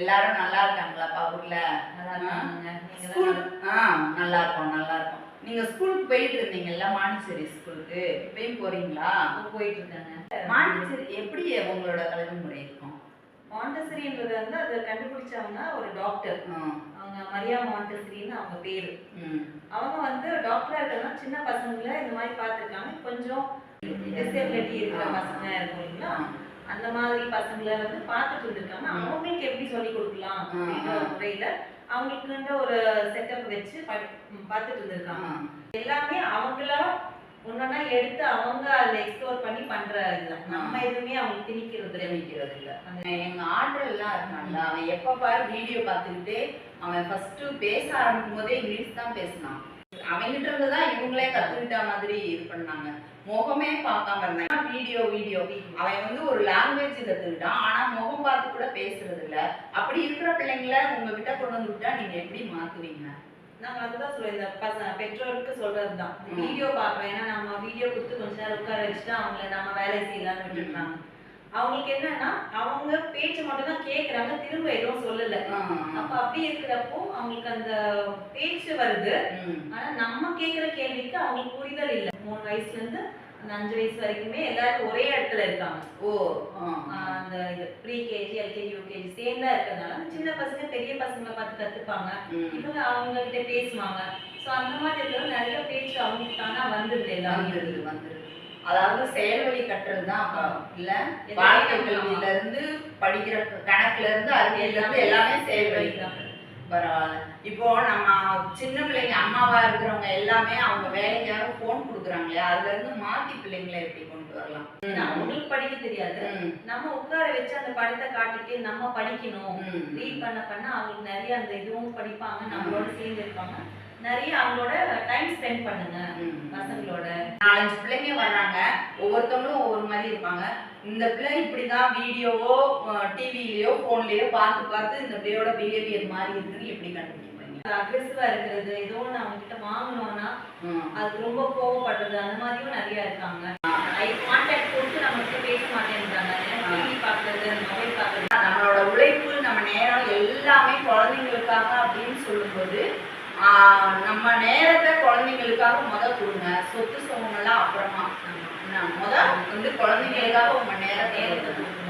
எல்லாரும் நல்லா இருக்காங்களாப்பா ஊர்ல? ஆ. நல்லா இருக்கும் நல்லா இருக்கும். நீங்க ஸ்கூலுக்கு போயிட்டு இருந்தீங்கல்ல மாண்டிச்சேரி ஸ்கூலுக்கு? இப்பயும் போறீங்களா? போயிட்டு இருக்காங்க மாண்டிச்சேரி எப்படி உங்களோட கல்வி முறை இருக்கும்? மாண்டசரின்றது வந்து அதை கண்டுபிடிச்சவங்க ஒரு டாக்டர். அவங்க மரியா மாண்டசரின்னு அவங்க பேரு. அவங்க வந்து டாக்டரா இருக்கிறதா சின்ன பசங்களை இந்த மாதிரி பார்த்துருக்காங்க. கொஞ்சம் டிசபிலிட்டி இருக்கிற பசங்க இருக்கும் இல்லைங்களா? அந்த மாதிரி பசங்களை வந்து பார்த்துட்டு இருந்திருக்காங்க. அவங்களுக்கு எப்படி சொல்லி கொடுக்கலாம் அப்படின்ற. முறையில அவங்களுக்குன்ற ஒரு செட்டப் வச்சு பார்த்துட்டு இருந்திருக்காங்க. எல்லாமே அவங்களா ஒன்னொன்னா எடுத்து அவங்க அதை எக்ஸ்ப்ளோர் பண்ணி பண்ற இதுதான் நம்ம எதுவுமே அவங்களுக்கு திணிக்கிறது இல்லை. தெரிவிக்கிறது இல்ல எங்க ஆர்டர் எல்லாம் இருக்கான்ல அவன் எப்ப பாரு வீடியோ பார்த்துக்கிட்டே அவன் ஃபர்ஸ்ட் பேச ஆரம்பிக்கும் போதே இங்கிலீஷ் தான் பேசினான் அவங்கிட்ட இருந்து தான் இவங்களே கத்துக்கிட்ட மாதிரி இது பண்ணாங்க. முகமே பார்க்காம இருந்தாங்க. Video video. அவன் வந்து ஒரு லாங்குவேஜ் கத்துக்கிட்டான் ஆனா முகம் பார்த்து கூட பேசுறது இல்ல அப்படி இருக்கிற பிள்ளைங்கள உங்ககிட்ட கொண்டு வந்து விட்டா நீங்க எப்படி மாத்துவீங்க? நாங்க அதுதான் சொல்றோம். இந்த பசங்க பெற்றோருக்கு சொல்றதுதான். வீடியோ பார்க்கறோம். ஏன்னா நம்ம வீடியோ கொடுத்து கொஞ்ச நேரம் உட்கார வச்சுட்டு அவங்கள நம்ம வேலை செய்யலாம்னு விட்டுருக்காங்க அவங்களுக்கு என்னன்னா அவங்க பேச்சு மட்டும் தான் கேக்குறாங்க திரும்ப எதுவும் சொல்லல. அப்ப அப்படி இருக்கிறப்போ அவங்களுக்கு அந்த பேச்சு வருது. ஆனா நம்ம கேக்குற கேள்விக்கு அவங்களுக்கு புரிதல் இல்ல. மூணு வயசுல இருந்து அந்த அஞ்சு வயசு வரைக்குமே எல்லாரும் ஒரே இடத்துல இருக்காங்க. ஓ அந்த இது ப்ரீ கேஜி எல்கேஜி யூகேஜி சேர்ந்தா இருக்கிறதுனால அந்த சின்ன பசங்க பெரிய பசங்களை பார்த்து கத்துப்பாங்க. இவங்க அவங்க கிட்ட பேசுவாங்க. சோ அந்த மாதிரி இருக்கிறது நிறைய பேச்சு அவங்களுக்கு தானா வந்துருது எல்லாமே வந்துருது வந்துருது அதாவது செயல்வழி கட்டுறது தான் அப்ப. இல்ல. வாழ்க்கை. கல்வியில இருந்து படிக்கிற கணக்குல இருந்து அறிவியல்ல இருந்து எல்லாமே செயல்வழி தான். பரவாயில்ல. இப்போ நம்ம சின்ன பிள்ளைங்க அம்மாவா இருக்கிறவங்க எல்லாமே அவங்க வேலைக்காக போன் கொடுக்குறாங்களே அதுல இருந்து மாத்தி பிள்ளைங்களை எப்படி கொண்டு வரலாம்? அவங்களுக்கு படிக்க தெரியாது. நம்ம உட்கார வச்சு அந்த படத்தை காட்டிட்டு நம்ம படிக்கணும். ரீட் பண்ண பண்ண அவங்களுக்கு நிறைய அந்த இதுவும் படிப்பாங்க நம்மளோட சேர்ந்து இருப்பாங்க. நிறைய அவங்களோட டைம் ஸ்பெண்ட் பண்ணுங்க. பசங்களோட நாலஞ்சு பிள்ளைங்க வர்றாங்க. ஒவ்வொருத்தவங்களும் ஒவ்வொரு மாதிரி இருப்பாங்க. இந்த பிள்ளை இப்படிதான் வீடியோவோ டிவிலயோ போன்லயோ பார்த்து பார்த்து இந்த பிள்ளையோட பிஹேவியர் மாதிரி இருக்குன்னு எப்படி கண்டுபிடிப்பீங்க? அக்ரெசிவா இருக்கிறது ஏதோ ஒன்று அவங்க கிட்ட வாங்கணும்னா. அது ரொம்ப கோவப்படுறது அந்த மாதிரியும் நிறைய இருக்காங்க. ஐ கான்டாக்ட் கொடுத்து நம்ம கிட்ட பேச மாட்டேன்றாங்க. டிவி பார்க்கறது மொபைல் பார்க்கறது. நம்மளோட உழைப்பு நம்ம நேரம் எல்லாமே குழந்தைங்களுக்காக அப்படின்னு சொல்லும்போது நம்ம நேரத்தை குழந்தைங்களுக்காக முத கொடுங்க. சொத்து சுகங்கள்லாம் அப்புறமா என்ன, முத வந்து குழந்தைங்களுக்காக உங்க நேரத்தை நேரத்தை கொடுங்க.